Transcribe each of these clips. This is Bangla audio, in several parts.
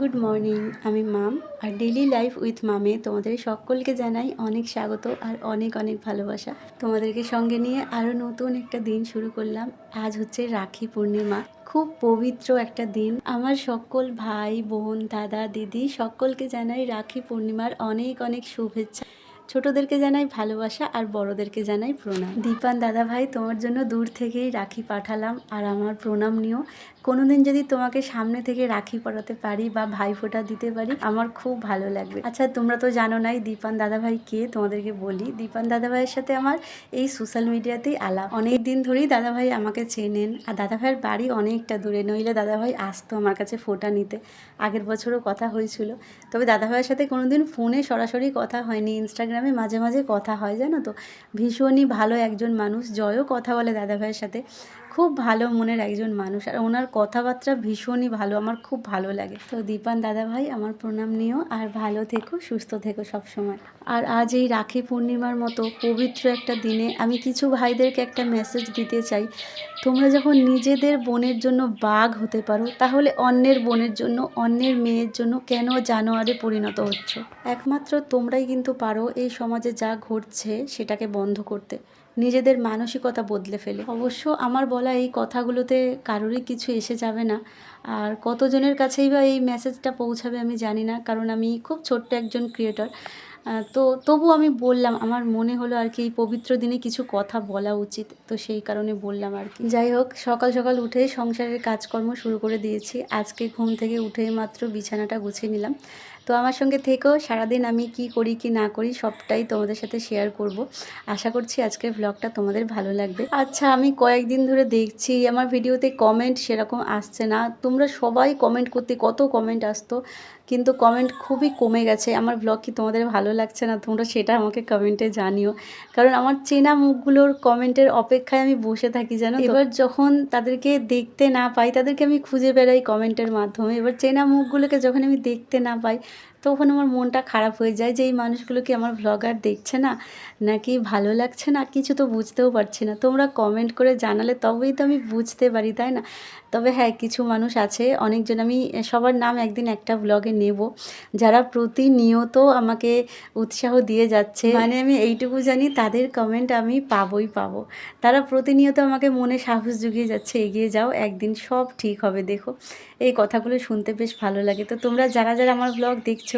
গুড মর্নিং আমি মাম, আর ডেলি লাইফ উইথ মামে তোমাদের সকলকে জানাই অনেক স্বাগত আর অনেক অনেক ভালোবাসা। তোমাদেরকে সঙ্গে নিয়ে আরও নতুন একটা দিন শুরু করলাম। আজ হচ্ছে রাখি পূর্ণিমা। খুব পবিত্র একটা দিন। আমার সকল ভাই, বোন, দাদা, দিদি সকলকে জানাই রাখি পূর্ণিমার অনেক অনেক শুভেচ্ছা। ছোটদেরকে জানাই ভালোবাসা আর বড়দেরকে জানাই প্রণাম। দীপান দাদা ভাই তোমার জন্য দূর থেকেই রাখি পাঠালাম আর আমার প্রণাম নিও। কোনোদিন যদি তোমাকে সামনে থেকে রাখি পরাতে পারি বা ভাইফোঁটা দিতে পারি, আমার খুব ভালো লাগবে। আচ্ছা তোমরা তো জানো নাই দীপান দাদা ভাই কে, তোমাদেরকে বলি। দীপান দাদা ভাইয়ের সাথে আমার এই সোশ্যাল মিডিয়াতেই আলাপ। অনেক দিন ধরেই দাদা ভাই আমাকে চেনেন আর দাদা ভাইয়ের বাড়ি অনেকটা দূরে, নইলে দাদা ভাই আসতো আমার কাছে ফোঁটা নিতে। আগের বছরও কথা হয়েছিল। তবে দাদা ভাইয়ের সাথে কোনোদিন ফোনে সরাসরি কথা হয়নি, ইনস্টাগ্রামে মাঝে মাঝে কথা হয়, জানো তো? ভীষণই ভালো একজন মানুষ, জয়ও কথা বলে দাদাভাইয়ের সাথে। খুব ভালো মনের একজন মানুষ আর ওনার কথাবার্তা ভীষণই ভালো, আমার খুব ভালো লাগে। তো দীপান দাদা ভাই, আমার প্রণাম নিও আর ভালো থেকো, সুস্থ থেকো সব সময়। আর আজ এই রাখি পূর্ণিমার মতো পবিত্র একটা দিনে আমি কিছু ভাইদেরকে একটা মেসেজ দিতে চাই। তোমরা যখন নিজেদের বোনের জন্য বাঘ হতে পারো, তাহলে অন্যের বোনের জন্য, অন্যের মেয়ের জন্য কেন জানোয়ারে পরিণত হচ্ছ? একমাত্র তোমরাই কিন্তু পারো এই সমাজে যা ঘটছে সেটাকে বন্ধ করতে। নিজেদের মানসিকতা বদলে ফেলে। অবশ্য আমার বলা এই কথাগুলোতে কারোরই কিছু এসে যাবে না। আর কতজনের কাছেই বা এই মেসেজটা পৌঁছাবে আমি জানি না, কারণ আমি খুব ছোট্ট একজন ক্রিয়েটর তো তবু আমি বললাম, আমার মনে হলো আর কি এই পবিত্র দিনে কিছু কথা বলা উচিত, তো সেই কারণে বললাম আর কি। যাই হোক, সকাল সকাল উঠে সংসারের কাজকর্ম শুরু করে দিয়েছি। আজকে ঘুম থেকে উঠেই মাত্র বিছানাটা গুছিয়ে নিলাম। তো আমার সঙ্গে থেকেও সারাদিন আমি কি করি, কি না করি, সবটাই তোমাদের সাথে শেয়ার করব। আশা করছি আজকের ব্লগটা তোমাদের ভালো লাগবে। আচ্ছা আমি কয়েকদিন ধরে দেখছি, আমার ভিডিওতে কমেন্ট সেরকম আসছে না। তোমরা সবাই কমেন্ট করতে, কত কমেন্ট আসতো, কিন্তু কমেন্ট খুবই কমে গেছে। আমার ব্লগ কি তোমাদের ভালো লাগছে না, তোমরা সেটা আমাকে কমেন্টে জানিও। কারণ আমার চেনা মুখগুলোর কমেন্টের অপেক্ষায় আমি বসে থাকি, জানো এবার যখন তাদেরকে দেখতে না পাই, তাদেরকে আমি খুঁজে বেড়াই কমেন্টের মাধ্যমে। এবার চেনা মুখগুলোকে যখন আমি দেখতে না পাই তখন আমার মনটা খারাপ হয়ে যায় যে এই মানুষগুলো কি আমার ভ্লগার দেখছে না? নাকি ভালো লাগছে না? কিছু তো বুঝতেও পারছি না। তোমরা কমেন্ট করে জানালে তবেই তো আমি বুঝতে পারি, তাই না? তবে হ্যাঁ কিছু মানুষ আছে, অনেকজন আমি, সবার নাম একদিন একটা ব্লগে নেব। যারা প্রতিনিয়ত আমাকে উৎসাহ দিয়ে যাচ্ছে মানে আমি এইটুকু জানি তাদের কমেন্ট আমি পাবোই পাবো। তারা প্রতিনিয়ত আমাকে মনে সাহস জুগিয়ে যাচ্ছে, এগিয়ে যাও, একদিন সব ঠিক হবে, দেখো। এই কথাগুলো শুনতে বেশ ভালো লাগে। তো তোমরা যারা যারা আমার ব্লগ দেখছ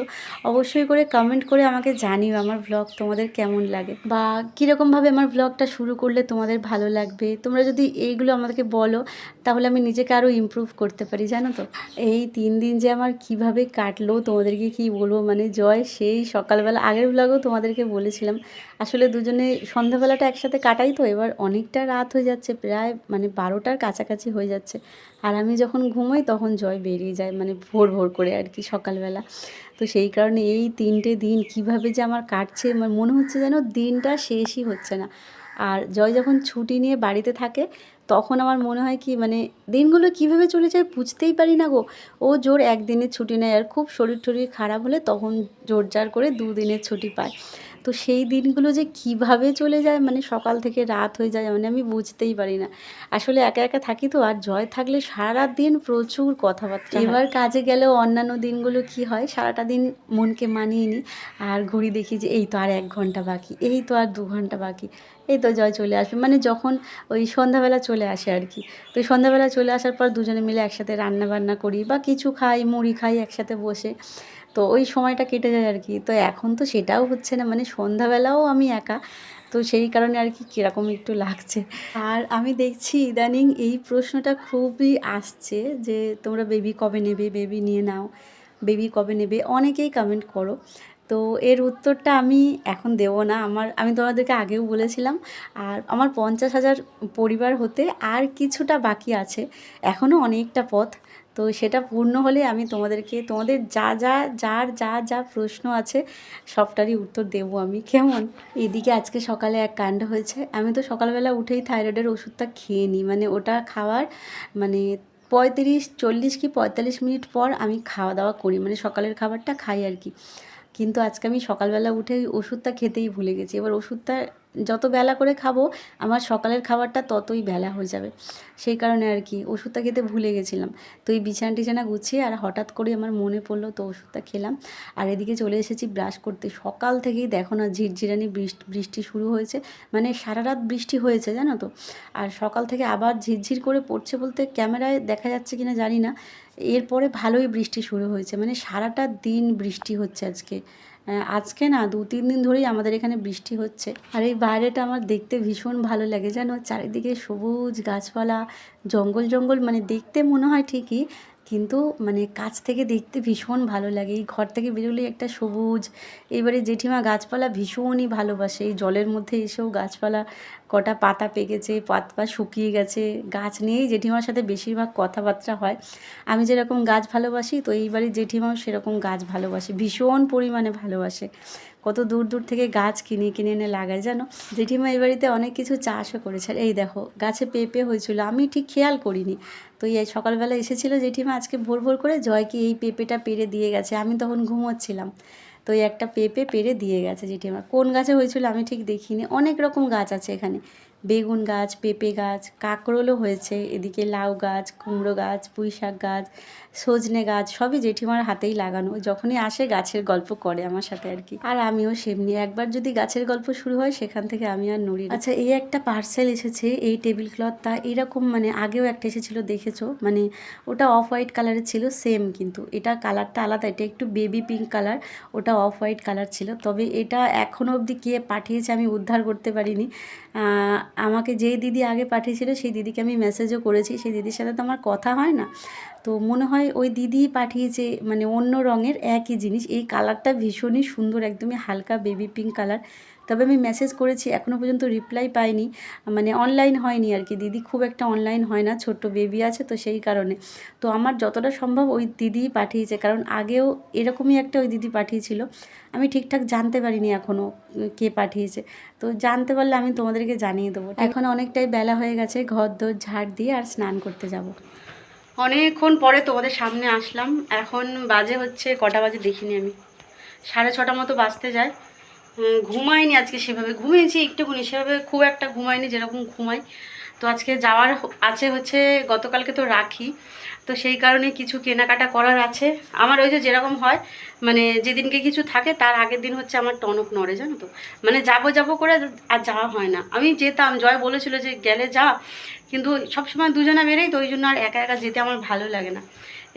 অবশ্যই করে কমেন্ট করে আমাকে জানিও আমার ব্লগ তোমাদের কেমন লাগে। বা কীরকমভাবে আমার ব্লগটা শুরু করলে তোমাদের ভালো লাগবে, তোমরা যদি এইগুলো আমাদেরকে বলো, তাহলে আমি নিজেকে আরও ইমপ্রুভ করতে পারি, জানো তো? এই তিন দিন যে আমার কীভাবে কাটলো, তোমাদেরকে কি বলব? মানে জয় সেই সকালবেলা, আগের ব্লগেও তোমাদেরকে বলেছিলাম। আসলে দুজনে সন্ধ্যাবেলাটা একসাথে কাটাই তো, এবার অনেকটা রাত হয়ে যাচ্ছে, প্রায় মানে বারোটার কাছাকাছি হয়ে যাচ্ছে। আর আমি যখন ঘুমোই তখন জয় বেরিয়ে যায় মানে ভোর ভোর করে আর কি সকালবেলা। তো সেই কারণে এই তিনটে দিন কীভাবে যে আমার কাটছে আমার মনে হচ্ছে যেন দিনটা শেষই হচ্ছে না। আর জয় যখন ছুটি নিয়ে বাড়িতে থাকে, তখন আমার মনে হয় কি মানে দিনগুলো কীভাবে চলে যায় বুঝতেই পারি না গো। ও জোর একদিনের ছুটি নেয় আর খুব শরীর টরীর খারাপ হলে তখন জোর জার করে দুদিনের ছুটি পায়। তো সেই দিনগুলো যে কীভাবে চলে যায় মানে সকাল থেকে রাত হয়ে যায় মানে আমি বুঝতেই পারি না। আসলে একা একা থাকি তো, আর জয় থাকলে সারা দিন প্রচুর কথাবার্তা এবার কাজে গেলেও অন্যান্য দিনগুলো কি হয়, সারাটা দিন মনকে মানিয়ে নিই আর ঘড়ি দেখি যে, এই তো আর এক ঘণ্টা বাকি, এই তো আর দু ঘণ্টা বাকি। এই তো জয় চলে আসবে। মানে যখন ওই সন্ধ্যাবেলা চলে আসে আর কি। তো সন্ধ্যাবেলা চলে আসার পর দুজনে মিলে একসাথে রান্না বান্না করি বা কিছু খাই, মুড়ি খাই একসাথে বসে। তো ওই সময়টা কেটে যায় আর কি। তো এখন তো সেটাও হচ্ছে না। মানে সন্ধ্যাবেলাও আমি একা। তো সেই কারণে আর কি কীরকম একটু লাগছে। আর আমি দেখছি ইদানিং এই প্রশ্নটা খুবই আসছে যে তোমরা বেবি কবে নেবে? বেবি নিয়ে নাও। বেবি কবে নেবে? অনেকেই কমেন্ট করো। তো এর উত্তরটা আমি এখন দেবো না। আমার, আমি তোমাদেরকে আগেও বলেছিলাম, আর আমার পঞ্চাশ হাজার পরিবার হতে আর কিছুটা বাকি আছে, এখনও অনেকটা পথ। তো সেটা পূর্ণ হলে আমি তোমাদেরকে, তোমাদের যা যা, যার, যা যা প্রশ্ন আছে, সবটারই উত্তর দেব আমি। কেমন? এদিকে আজকে সকালে এক কাণ্ড হয়েছে। আমি তো সকালবেলা উঠেই থাইরয়েডের ওষুধটা খেয়ে নিই। মানে ওটা খাওয়ার মানে পঁয়ত্রিশ, চল্লিশ কি পঁয়তাল্লিশ মিনিট পর আমি খাওয়া দাওয়া করি। মানে সকালের খাবারটা খাই আর কি। কিন্তু আজকে আমি সকালবেলা উঠে ওষুধটা খেতেই ভুলে গেছি। এবার ওষুধটা যত বেলা করে খাব, আমার সকালের খাবারটা ততই বেলা হয়ে যাবে। সেই কারণে আর কি, ওষুধটা খেতে ভুলে গেছিলাম। তো এই বিছানা টিছানা গুছিয়ে আর হঠাৎ করে আমার মনে পড়ল, তো ওষুধটা খেলাম। আর এদিকে চলে এসেছি ব্রাশ করতে। সকাল থেকেই দেখো না, ঝিরঝিরানি বৃষ্টি বৃষ্টি শুরু হয়েছে। মানে সারা রাত বৃষ্টি হয়েছে, জানো তো? আর সকাল থেকে আবার ঝিরঝির করে পড়ছে বলতে ক্যামেরায় দেখা যাচ্ছে কিনা জানি না। এরপরে ভালোই বৃষ্টি শুরু হয়েছে। মানে সারাটা দিন বৃষ্টি হচ্ছে আজকে। আজকে না দু তিন দিন ধরেই আমাদের এখানে বৃষ্টি হচ্ছে। আর এই বাইরেটা আমার দেখতে ভীষণ ভালো লাগে। যেন চারিদিকে সবুজ গাছপালা, জঙ্গল জঙ্গল মানে দেখতে মনে হয় ঠিকই কিন্তু মানে কাছ থেকে দেখতে ভীষণ ভালো লাগে। এই ঘর থেকে বেরোলে একটা সবুজ, এবারে জেঠিমা গাছপালা ভীষণই ভালোবাসে। এই জলের মধ্যে এসেও গাছপালা কটা পাতা পেকেছে, পাত পা শুকিয়ে গেছে। গাছ নিয়েই জেঠিমার সাথে বেশিরভাগ কথাবার্তা হয়। আমি যেরকম গাছ ভালোবাসি, তো এইবারে জেঠিমাও সেরকম গাছ ভালোবাসে। ভীষণ পরিমাণে ভালোবাসে। কত দূর দূর থেকে গাছ কিনে কিনে এনে লাগায় জানো? জেঠিমা এই বাড়িতে অনেক কিছু চাষও করেছে এই দেখো, গাছে পেঁপে হয়েছিল, আমি ঠিক খেয়াল করিনি। তো এই সকালবেলা এসেছিল জেঠিমা, আজকে ভোর ভোর করে জয়কে এই পেঁপেটা পেরে দিয়ে গেছে। আমি তখন ঘুমোচ্ছিলাম। তো এই একটা পেঁপে পেরে দিয়ে গেছে জেঠিমা। কোন গাছে হয়েছিল আমি ঠিক দেখিনি। অনেক রকম গাছ আছে এখানে। বেগুন গাছ, পেঁপে গাছ, কাঁকরোলও হয়েছে। এদিকে লাউ গাছ, কুমড়ো গাছ পুঁই শাক গাছ, সজনে গাছ, সবই জেঠিমার হাতেই লাগানো। যখনই আসে, গাছের গল্প করে আমার সাথে আর কি। আর আমিও সেমনি, একবার যদি গাছের গল্প শুরু হয়, সেখান থেকে আমি আর নড়ি আচ্ছা এই একটা পার্সেল এসেছে, এই টেবিল ক্লথটা এরকম মানে আগেও একটা এসেছিল, দেখেছ? মানে ওটা অফ হোয়াইট কালারের ছিল সেম কিন্তু। এটা কালারটা আলাদা, এটা একটু বেবি পিঙ্ক কালার ওটা অফ হোয়াইট কালার ছিল। তবে এটা এখনও অবধি কে পাঠিয়েছে, আমি উদ্ধার করতে পারিনি। আমাকে যেই দিদি আগে পাঠিয়েছিল, সেই দিদিকে আমি মেসেজও করেছি। সেই দিদির সাথে তো আমার কথা হয় না। তো মনে হয় ওই দিদি পাঠিয়েছে মানে অন্য রঙের একই জিনিস। এই কালারটা ভীষণই সুন্দর, একদমই হালকা বেবি পিঙ্ক কালার তবে আমি মেসেজ করেছি এখনও পর্যন্ত রিপ্লাই পাইনি। মানে অনলাইন হয়নি আর কি। দিদি খুব একটা অনলাইন হয় না ছোট্ট বেবি আছে তো সেই কারণে। তো আমার যতটা সম্ভব ওই দিদি পাঠিয়েছে কারণ আগেও এরকমই একটা ওই দিদি পাঠিয়েছিল। আমি ঠিকঠাক জানতে পারিনি এখনও কে পাঠিয়েছে। তো জানতে পারলে আমি তোমাদেরকে জানিয়ে দেবো। এখন অনেকটাই বেলা হয়ে গেছে ঘর দোর ঝাড় দিয়ে আর স্নান করতে যাব। অনেকক্ষণ পরে তোমাদের সামনে আসলাম। এখন বাজে হচ্ছে কটা বাজে দেখিনি আমি। সাড়ে ছটা মতো বাজতে যায়। ঘুমাইনি, আজকে সেভাবে ঘুমিয়েছি একটুখানি সেভাবে খুব একটা ঘুমাইনি যেরকম ঘুমাই। তো আজকে যাওয়ার আছে হচ্ছে, গতকালকে তো রাখি। তো সেই কারণে কিছু কেনাকাটা করার আছে। আমার ওই যে যেরকম হয় মানে যেদিনকে কিছু থাকে, তার আগের দিন হচ্ছে আমার টনক নড়ে, জানো তো। মানে যাব যাব করে আর যাওয়া হয় না। আমি যেতাম, জয় বলেছিল যে গেলে যা, কিন্তু সবসময় দুজনে বেরেই, তো ওই জন্য আর একা একা যেতে আমার ভালো লাগে না।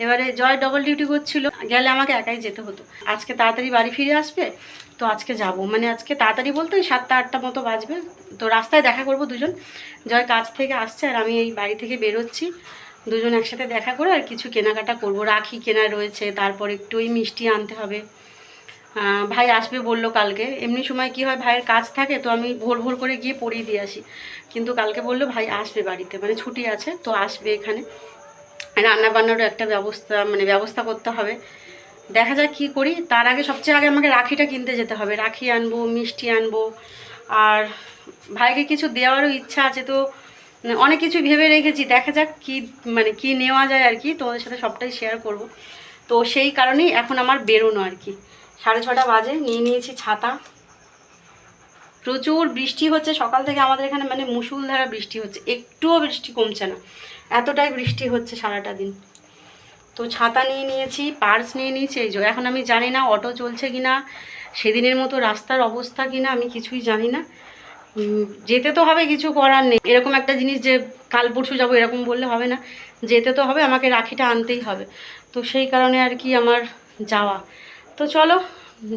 এবারে জয় ডবল ডিউটি করছিল, গেলে আমাকে একাই যেতে হতো। আজকে তাড়াতাড়ি বাড়ি ফিরে আসবে তো আজকে যাব। মানে আজকে তাড়াতাড়ি বলতে ওই সাতটা, আটটা মতো বাজবে। তো রাস্তায় দেখা করব দুজন। জয় কাজ থেকে আসছে আর আমি এই বাড়ি থেকে বেরোচ্ছি। দুজন একসাথে দেখা করে আর কিছু কেনাকাটা করব। রাখি কেনা রয়েছে, তারপর একটু ওই মিষ্টি আনতে হবে। ভাই আসবে বলল কালকে। এমনি সময় কি হয়, ভাইয়ের কাজ থাকে তো আমি ভোর ভোর করে গিয়ে পড়িয়ে দিয়ে আসি। কিন্তু কালকে বলল ভাই আসবে বাড়িতে মানে ছুটি আছে তো আসবে এখানে। রান্না বান্নারও একটা ব্যবস্থা মানে ব্যবস্থা করতে হবে। দেখা যাক কী করি। তার আগে সবচেয়ে আগে আমাকে রাখিটা কিনতে যেতে হবে। রাখি আনব, মিষ্টি আনব। আর ভাইকে কিছু দেওয়ারও ইচ্ছা আছে তো অনেক কিছু ভেবে রেখেছি। দেখা যাক কি মানে কি নেওয়া যায় আর কি। তোমাদের সাথে সবটাই শেয়ার করব। তো সেই কারণেই এখন আমার বেরোনো আর কি। সাড়ে ছটা বাজে, নিয়ে নিয়েছি ছাতা। প্রচুর বৃষ্টি হচ্ছে। সকাল থেকে আমাদের এখানে মানে মুসুলধারা বৃষ্টি হচ্ছে। একটুও বৃষ্টি কমছে না। এতটাই বৃষ্টি হচ্ছে সারাটা দিন। তো ছাতা নিয়ে নিয়েছি, পার্স নিয়ে নিয়েছি, এই এখন আমি জানি না অটো চলছে কি না সেদিনের মতো রাস্তার অবস্থা কি না আমি কিছুই জানি না। যেতে তো হবে, কিছু করার নেই। এরকম একটা জিনিস যে কাল পরশু যাব এরকম বললে হবে না। যেতে তো হবে, আমাকে রাখিটা আনতেই হবে। তো সেই কারণে আর কি আমার যাওয়া। তো চলো,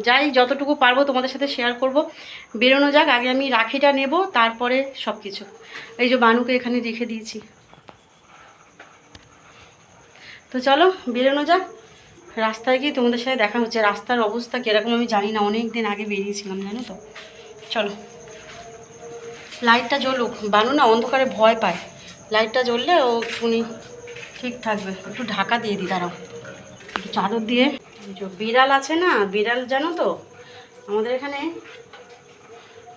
যাই, যতটুকু পারব তোমাদের সাথে শেয়ার করব। বেরোনো যাক, আগে আমি রাখিটা নেব, তারপরে সব কিছু এই যে বানুকে এখানে রেখে দিয়েছি। তো চলো, বেরোনো যাক। রাস্তায় গিয়ে তোমাদের সাথে দেখা হচ্ছে। রাস্তার অবস্থা কীরকম আমি জানি না অনেক দিন আগে বেরিয়েছিলাম, জানো তো। চলো। লাইটটা জ্বলুক। বানু না অন্ধকারে ভয় পায়। লাইটটা জ্বললে ও শুনি ঠিক থাকবে। একটু ঢাকা দিয়ে দিই, দাঁড়াও। একটু চাদর দিয়ে। বিড়াল আছে না, বিড়াল জানো তো? আমাদের এখানে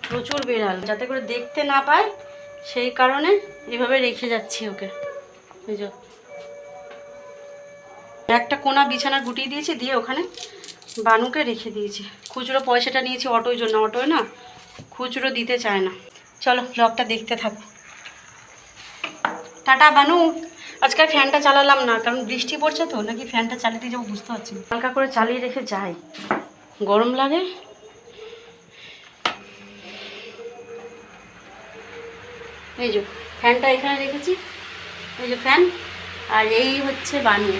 প্রচুর বিড়াল। যাতে করে দেখতে না পায়, সেই কারণে এভাবে রেখে যাচ্ছি ওকে। একটা কোনা বিছানা গুটিয়ে দিয়েছি, দিয়ে ওখানে বানুকে রেখে দিয়েছি। খুচরো পয়সাটা নিয়েছি অটোর জন্য, অটোয় না খুচরো দিতে চায় না। চলো ব্লগটা দেখতে থাকো। টাটা, বানু। আজকাল ফ্যানটা চালালাম না, কারণ বৃষ্টি পড়ছে তো, নাকি ফ্যানটা চালাতে যাব বুঝতে পারছি হালকা করে চালিয়ে রেখে যাই। গরম লাগে। এই যে ফ্যানটা এখানে রেখেছি। এই যে ফ্যান আর এই হচ্ছে বানু।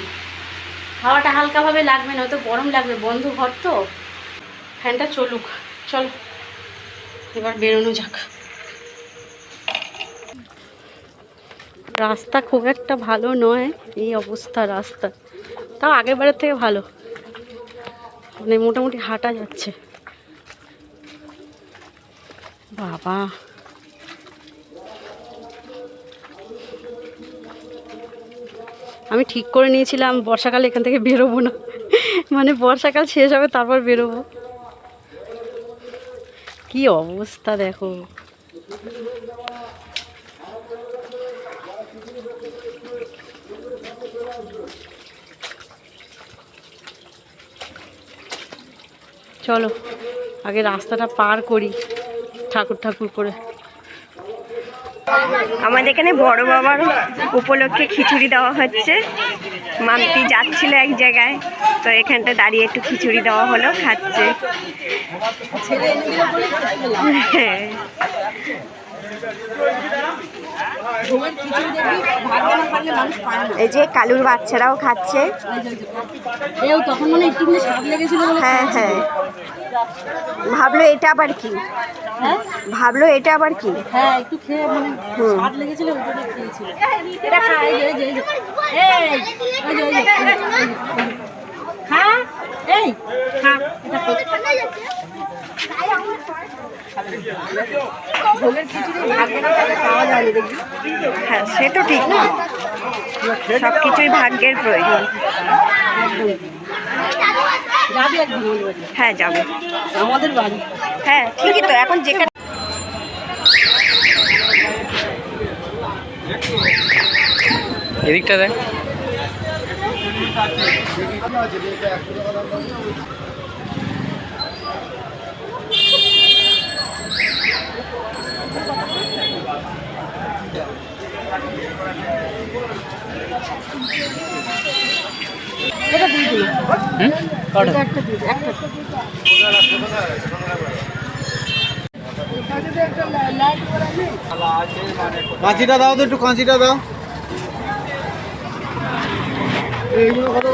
হাওয়াটা হালকাভাবে লাগবে না তো গরম লাগবে। বন্ধ ঘর তো। ফ্যানটা চলুক। চল, এবার বেরোনো যাক। রাস্তা খুব একটা ভালো নয়, এই অবস্থা রাস্তা। তাও আগের বারের থেকে ভালো। মানে মোটামুটি হাঁটা যাচ্ছে। বাবা। আমি ঠিক করে নিয়েছিলাম, বর্ষাকালে এখান থেকে বেরোবো না। মানে বর্ষাকাল শেষ হবে, তারপর বেরোবো। কি অবস্থা দেখো। চলো, আগে রাস্তাটা পার করি, ঠাকুর ঠাকুর করে। আমাদের এখানে বড় বাবার উপলক্ষে খিচুড়ি দেওয়া হচ্ছে। মামতি যাচ্ছিল এক জায়গায়, তো এখানটা দাঁড়িয়ে একটু খিচুড়ি দেওয়া হলো, খাচ্ছে। হ্যাঁ। এই যে কালুর বাচ্চারাও খাচ্ছে। তখন মনে একটু স্বাদ লেগেছিল হ্যাঁ হ্যাঁ। ভাবলো এটা আবার কি? হ্যাঁ? ভাবলো এটা আবার কি? হ্যাঁ একটু খেয়ে মানে। স্বাদ লেগেছিল খেয়েছিল। এটা খা এই যে, যে। খা এটা। ভোগের খিচুড়ি ভাগ্যে না থাকলে পাওয়া যায়নি দেখবি হ্যাঁ সে তো ঠিক না। সব কিছুই ভাগ্যের প্রয়োজন। যাবি একদিন আমাদের বাড়ি। হ্যাঁ যাব। আমাদের বাড়ি। হ্যাঁ ঠিকই তো এখন যেখানে এদিকটা দেখ এটা দিয়ে দিল হুম কটা এটা একটা দিয়ে দে, একটা কাঁচিটা দাও তো একটু কাঁচিটা দাও। এইগুলো কত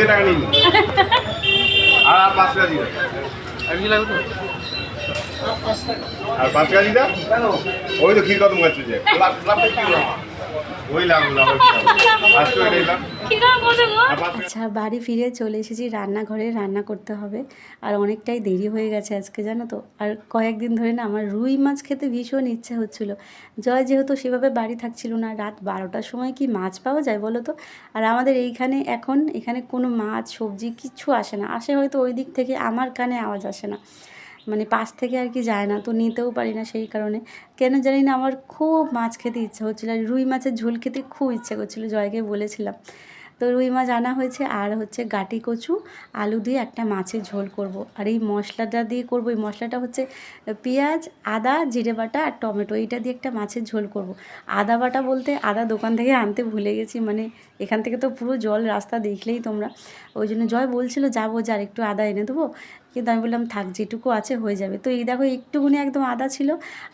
টাকা নিন পাঁচ টাকা আর পাঁচ টাকা দিদা? ওই তো ক্ষীর কদম গাছ আচ্ছা বাড়ি ফিরে চলে এসেছি রান্নাঘরে রান্না করতে হবে। আর অনেকটাই দেরি হয়ে গেছে আজকে জানো তো? আর কয়েকদিন ধরে না আমার রুই মাছ খেতে ভীষণ ইচ্ছা হচ্ছিল। জয় যেহেতু সেভাবে বাড়ি থাকছিল না রাত বারোটার সময় কি মাছ পাওয়া যায় বলো তো? আর আমাদের এইখানে এখন এখানে কোনো মাছ সবজি কিছু আসে না। আসে হয়তো ওই দিক থেকে আমার কানে আওয়াজ আসে না। মানে পাশ থেকে আর কি যায় না, তো নিতেও পারি না সেই কারণে কেন জানি না, আমার খুব মাছ খেতে ইচ্ছা হচ্ছিল আর রুই মাছের ঝোল খেতে খুব ইচ্ছা করছিল, জয়কে বলেছিলাম তো রুই মাছ আনা হয়েছে আর হচ্ছে গাটি কচু, আলু দিয়ে একটা মাছের ঝোল করব। আর এই মশলাটা দিয়ে করব, এই মশলাটা হচ্ছে পেঁয়াজ, আদা, জিরে বাটা আর টমেটো, এইটা দিয়ে একটা মাছের ঝোল করব। আদা বাটা বলতে আদা দোকান থেকে আনতে ভুলে গেছি মানে এখান থেকে তো পুরো জল রাস্তা দেখলেই তোমরা ওই জন্য জয় বলছিল, যাব যে আর একটু আদা এনে দেবো কিন্তু আমি বললাম, থাক, যেটুকু আছে হয়ে যাবে। তো এই দেখো, একটুখানি একদম আদা ছিল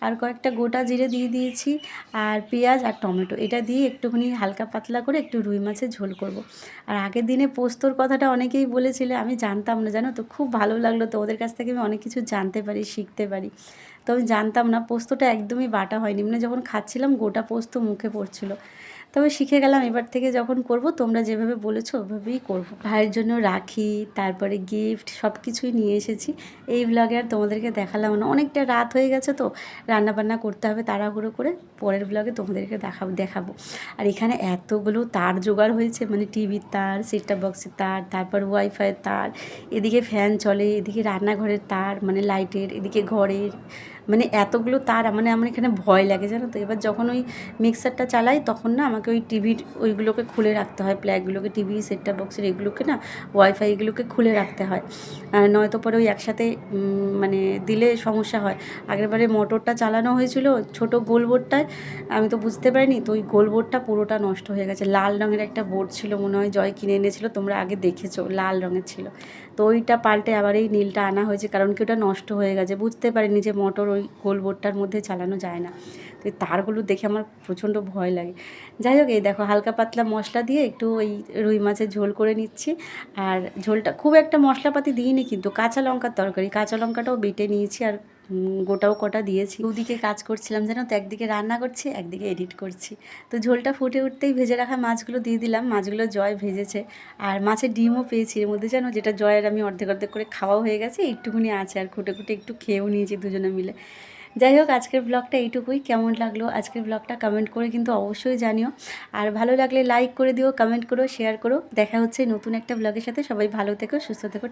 আর কয়েকটা গোটা জিরে দিয়ে দিয়েছি আর পেঁয়াজ আর টমেটো। এটা দিয়ে একটুখানি হালকা পাতলা করে একটু রুই মাছের ঝোল করব। আর আগের দিনে পোস্তর কথাটা অনেকেই বলেছিলে, আমি জানতাম না, জানো তো? খুব ভালো লাগল তো, ওদের কাছ থেকে আমি অনেক কিছু জানতে পারি, শিখতে পারি। তো আমি জানতাম না, পোস্তটা একদমই বাটা হয়নি। মানে যখন খাচ্ছিলাম, গোটা পোস্ত মুখে পড়ছিল। তবে শিখে গেলাম এবার থেকে যখন করব, তোমরা যেভাবে বলেছ ওভাবেই করব। ভাইয়ের জন্য রাখি, তারপরে গিফট সব কিছুই নিয়ে এসেছি। এই ব্লগে আর তোমাদেরকে দেখালাম না। অনেকটা রাত হয়ে গেছে তো রান্না বান্না করতে হবে তাড়াহুড়ো করে। পরের ব্লগে তোমাদেরকে দেখাবো দেখাবো। আর এখানে এতগুলো তার জোগাড় হয়েছে মানে টিভির তার সেটটা বক্সের তার, তারপর ওয়াইফাইয়ের তার, এদিকে ফ্যান চলে, এদিকে রান্নাঘরের তার মানে লাইটের এদিকে ঘরের মানে এতগুলো তার মানে আমার এখানে ভয় লাগে, জানো তো? এবার যখন ওই মিক্সারটা চালাই, তখন না আমাকে ওই টিভির ওইগুলোকে খুলে রাখতে হয় প্ল্যাগগুলোকে টিভি সেটটা বক্সের এগুলোকে না ওয়াইফাই এগুলোকে খুলে রাখতে হয়। নয়তো পরে ওই একসাথে মানে দিলে সমস্যা হয়। আগেরবারে মোটরটা চালানো হয়েছিল, ছোট গোল বোর্ডটায়, আমি তো বুঝতে পারিনি, তো ওই গোল বোর্ডটা পুরোটা নষ্ট হয়ে গেছে। লাল রঙের একটা বোর্ড ছিল, মনে হয় জয় কিনে এনেছিল, তোমরা আগে দেখেছ, লাল রঙের ছিল। তো ওইটা পাল্টে আবার এই নীলটা আনা হয়েছে, কারণ কি ওটা নষ্ট হয়ে গেছে। বুঝতে পারিনি যে মোটর ওই গোল বোর্ডটার মধ্যে চালানো যায় না। তো তারগুলো দেখে আমার প্রচণ্ড ভয় লাগে। যাই হোক, এই দেখো হালকা পাতলা মশলা দিয়ে একটু ওই রুই মাছের ঝোল করে নিচ্ছি। আর ঝোলটা, খুব একটা মশলাপাতি দিইনি কিন্তু কাঁচা লঙ্কার তরকারি, কাঁচা লঙ্কাটাও বেটে নিয়েছি আর গোটাও কটা দিয়েছি। দুদিকে কাজ করছিলাম যেন তো? একদিকে রান্না করছি, একদিকে এডিট করছি। তো ঝোলটা ফুটে উঠতেই ভেজে রাখা মাছগুলো দিয়ে দিলাম। মাছগুলো জয় ভেজেছে। আর মাছের ডিমও পেয়েছি। এর মধ্যে জানো, যেটা জয়ের আমি অর্ধেক অর্ধেক করে খাওয়াও হয়ে গেছে একটুকুনি আছে। আর খুঁটে খুঁটে একটু খেয়েও নিয়েছি দুজনে মিলে। যাই হোক, আজকের ব্লগটা এইটুকুই। কেমন লাগল আজকের ব্লগটা কমেন্ট করে কিন্তু অবশ্যই জানিও। আর ভালো লাগলে লাইক করে দিও, কমেন্ট করো, শেয়ার করো। দেখা হচ্ছে নতুন একটা ব্লগের সাথে। সবাই ভালো থেকো, সুস্থ থেকো।